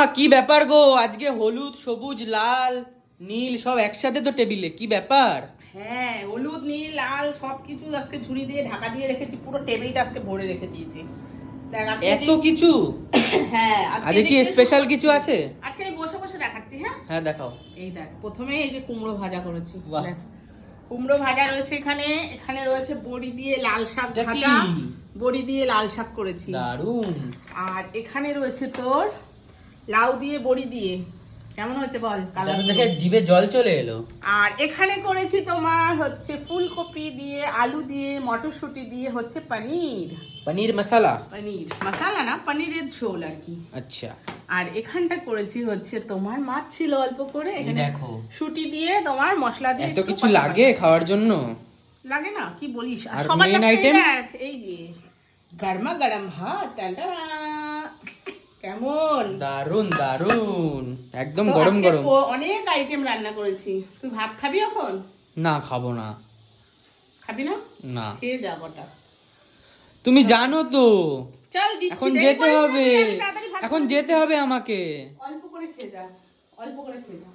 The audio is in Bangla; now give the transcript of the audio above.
মা কি ব্যাপার গো? আজকে হলুদ সবুজ লাল নীল সব একসাথে তো টেবিলে কি ব্যাপার? হ্যাঁ হলুদ নীল লাল সবকিছু আজকে ঝুড়ি দিয়ে ঢাকা দিয়ে রেখেছি পুরো টেবিলটা আজকে ভরে রেখে দিয়েছি। দেখ আজকে এত কিছু? হ্যাঁ আজকে কি স্পেশাল কিছু আছে? আজকে আমি বসে বসে দেখাচ্ছি হ্যাঁ? হ্যাঁ দেখাও। এই দেখ প্রথমে এই যে কুমড়ো ভাজা করেছি বাহ। দেখ। কুমড়ো ভাজা রয়েছে এখানে এখানে রয়েছে বড়ি দিয়ে লাল শাক এটা কি? ভাজা। বড়ি দিয়ে লাল শাক করেছি। দারুণ আর এখানে রয়েছে তোর লাউ দিয়ে বড়ি দিয়ে। কেমন হচ্ছে বল? কালার দেখে জিভে জল চলে এলো। আর এখানে করেছি তোমার হচ্ছে ফুলকপি দিয়ে আলু দিয়ে মটরশুঁটি দিয়ে হচ্ছে পনির। পনির মশলা? পনির। মশালা না পনিরের ঝোল আর কি। আচ্ছা। আর এখানটা করেছি হচ্ছে তোমার মাছ ছিল অল্প করে এখানে দেখো। শুটি দিয়ে তোমার মশলা দিয়ে এত কিছু লাগে খাওয়ার জন্য? লাগে না? কি বলিস? আর সবার লাস্টে এই যে গরমা গরম ভাত টানটানা। কেমন দারুণ দারুণ একদম গরম গরম। অনেক আইটেম রান্না করেছি। তুই ভাত খাবি এখন? না খাব না। খাবি না? না। খেয়ে যা তুমি জানো তো চল এখন যেতে হবে। এখন যেতে হবে আমাকে। অল্প করে খেয়ে যা অল্প করে খেয়ে যা।